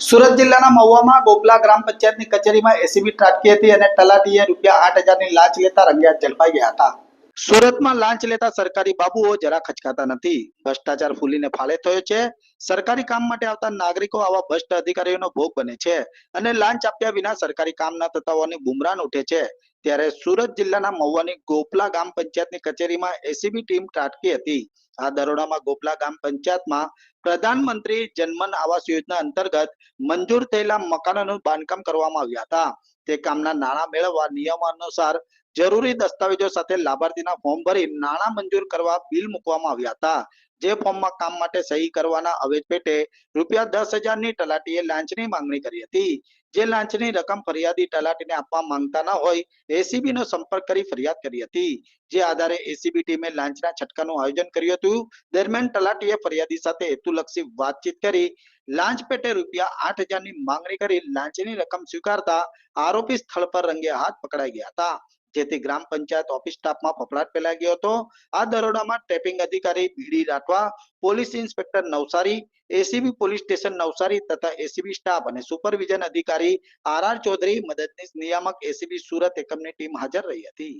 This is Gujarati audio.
સુરત જિલ્લાના મહુવામાં ગોપલા ગ્રામ પંચાયતની કચેરીમાં એસીબી ત્રાટકી હતી અને તલાટીએ રૂપિયા આઠ હજારની લાંચ લેતા રંગ્યા ઝડપાઈ ગયા હતા. સુરતમાં લાંચ લેતા સરકારી બાબુઓ જરા ખચકાતા નથી. ભ્રષ્ટાચાર ફૂલીને ફાળે થયો છે. સરકારી કામ માટે આવતા નાગરિકો આવા ભ્રષ્ટ અધિકારીઓનો ભોગ બને છે અને લાંચ આપ્યા વિના સરકારી કામ ના થતા હોવાની બુમરાન ઉઠે છે. ત્યારે સુરત જિલ્લાના મહુવાની ગોપલા ગામ પંચાયતની કચેરીમાં એસીબી ટીમ ત્રાટકી હતી. આ દરોડામાં ગોપલા ગામ પંચાયતમાં પ્રધાનમંત્રી જનમન આવાસ યોજના અંતર્ગત મંજૂર થયેલા મકાનોનું બાંધકામ કરવામાં આવ્યા હતા. તે કામના નાણાં મેળવવા નિયમ અનુસાર જરૂરી દસ્તાવેજો સાથે લાભાર્થીના ફોર્મ ભરી નાણાં મંજૂર કરવા બિલ મૂકવામાં આવ્યા હતા. જે ફોર્મમાં કામ માટે સહી કરવાના અવેજ પેટે રૂપિયા દસ હજારની તલાટીએ લાંચની માંગણી કરી હતી. જે લાંચની રકમ ફરિયાદી તલાટીને આપવા માંગતા ન હોય એસીબી નો સંપર્ક કરી ફરિયાદ કરી હતી. જે આધારે એસીબી ટીમે લાંચના છટકાનું આયોજન કર્યું હતું. દરમિયાન તલાટીએ ફરિયાદી સાથે હેતુલક્ષી વાતચીત કરી, લાંચ પેટે રૂપિયા આઠ હજારની માંગણી કરી લાંચની રકમ સ્વીકારતા આરોપી સ્થળ પર રંગે હાથ પકડાઈ ગયા હતા. જેથી ગ્રામ પંચાયત ઓફિસ સ્ટાફમાં ફફડાટ ફેલાઈ હતો. આ દરોડામાં ટ્રેપિંગ અધિકારી Bhidi Rathwa, police inspector Navsari, ACB police station Navsari તથા એસીબી સ્ટાફ અને સુપરવિઝન અધિકારી આર આર ચૌધરી મદદનીશ નિયામક એસીબી સુરત એકમની ટીમ હાજર રહી હતી.